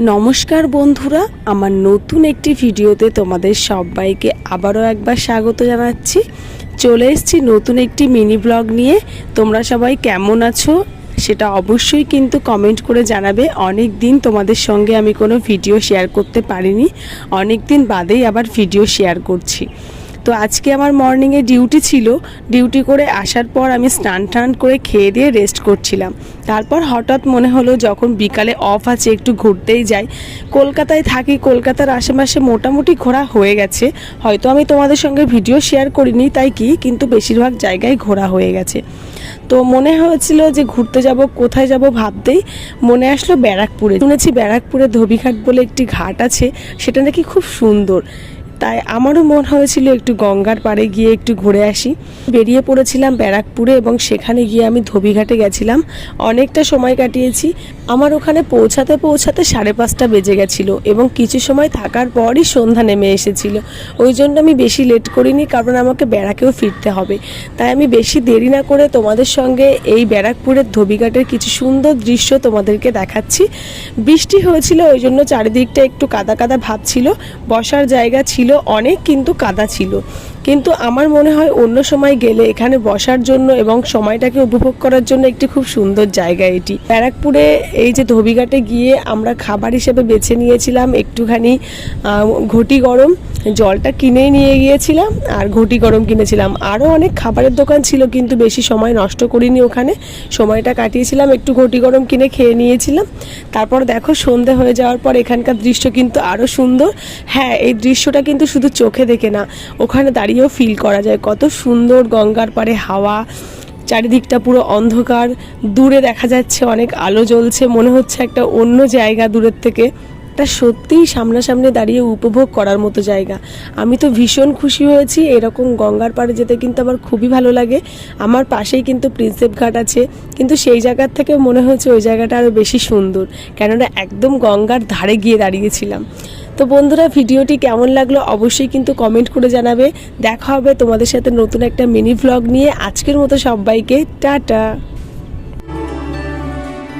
নমস্কার বন্ধুরা, আমার নতুন একটি ভিডিওতে তোমাদের সবাইকে আবারও একবার স্বাগত জানাচ্ছি। চলে এসেছি নতুন একটি মিনি ব্লগ নিয়ে। তোমরা সবাই কেমন আছো? সেটা অবশ্যই কিন্তু কমেন্ট করে জানাবে। অনেক দিন তোমাদের সঙ্গে আমি কোনো ভিডিও শেয়ার করতে পারিনি। অনেক দিন বাদেই আবার ভিডিও শেয়ার করছি। তো আজকে আমার মর্নিংয়ে ডিউটি ছিল। ডিউটি করে আসার পর আমি স্নান টান করে খেয়ে দিয়ে রেস্ট করছিলাম। তারপর হঠাৎ মনে হলো যখন বিকালে অফ আছে, একটু ঘুরতেই যাই। কলকাতায় থাকি, কলকাতার আশেপাশে মোটামুটি ঘোরা হয়ে গেছে। হয়তো আমি তোমাদের সঙ্গে ভিডিও শেয়ার করিনি, তাই কি? কিন্তু বেশিরভাগ জায়গায় ঘোরা হয়ে গেছে। তো মনে হয়েছিল যে ঘুরতে যাব, কোথায় যাব ভাবতেই মনে আসলো ব্যারাকপুরে। শুনেছি ব্যারাকপুরে ধোবিঘাট বলে একটি ঘাট আছে, সেটা নাকি খুব সুন্দর। তাই আমারও মন হয়েছিল একটু গঙ্গার পাড়ে গিয়ে একটু ঘুরে আসি। বেরিয়ে পড়েছিলাম ব্যারাকপুরে এবং সেখানে গিয়ে আমি ধোবিঘাটে গেছিলাম। অনেকটা সময় কাটিয়েছি। আমার ওখানে পৌঁছাতে পৌঁছাতে সাড়ে পাঁচটা বেজে গেছিল এবং কিছু সময় থাকার পরই সন্ধ্যা নেমে এসেছিল। ওই জন্য আমি বেশি লেট করিনি কারণ আমাকে ব্যারাকেও ফিরতে হবে। তাই আমি বেশি দেরি না করে তোমাদের সঙ্গে এই ব্যারাকপুরের ধোবিঘাটের কিছু সুন্দর দৃশ্য তোমাদেরকে দেখাচ্ছি। বৃষ্টি হয়েছিল, ওই জন্য চারিদিকটা একটু কাদা কাদা ভাব ছিল। বসার জায়গা ছিল অনেক কিন্তু কাদা ছিল। কিন্তু আমার মনে হয় অন্য সময় গেলে এখানে বসার জন্য এবং সময়টাকে উপভোগ করার জন্য একটি খুব সুন্দর জায়গা এটি। ব্যারাকপুরে এই যে ধোবিঘাটে গিয়ে আমরা খাবার হিসেবে বেছে নিয়েছিলাম একটুখানি ঘটি গরম, জলটা কিনেই নিয়ে গিয়েছিলাম আর ঘটি গরম কিনেছিলাম। আরও অনেক খাবারের দোকান ছিল কিন্তু বেশি সময় নষ্ট করিনি ওখানে। সময়টা কাটিয়েছিলাম, একটু ঘটি গরম কিনে খেয়ে নিয়েছিলাম। তারপর দেখো সন্ধে হয়ে যাওয়ার পর এখানকার দৃশ্য কিন্তু আরও সুন্দর। হ্যাঁ এই দৃশ্যটা কিন্তু শুধু চোখে দেখে না, ওখানে দাঁড়িয়েও ফিল করা যায়। কত সুন্দর গঙ্গার পাড়ে হাওয়া, চারিদিকটা পুরো অন্ধকার, দূরে দেখা যাচ্ছে অনেক আলো জ্বলছে, মনে হচ্ছে একটা অন্য জায়গা দূরের থেকে। এটা সত্যিই সামনাসামনি দাঁড়িয়ে উপভোগ করার মতো জায়গা। আমি তো ভীষণ খুশি হয়েছি, এরকম গঙ্গার পাড়ে যেতে কিন্তু আমার খুবই ভালো লাগে। আমার পাশেই কিন্তু প্রিন্সেপ ঘাট আছে, কিন্তু সেই জায়গার থেকে মনে হচ্ছে ওই জায়গাটা আরও বেশি সুন্দর। কেননা একদম গঙ্গার ধারে গিয়ে দাঁড়িয়েছিলাম। তো বন্ধুরা, ভিডিওটি কেমন লাগল অবশ্যই কিন্তু কমেন্ট করে জানাবে। দেখা হবে তোমাদের সাথে নতুন একটা মিনি ভ্লগ নিয়ে। আজকের মতো সবাইকে, টাটা।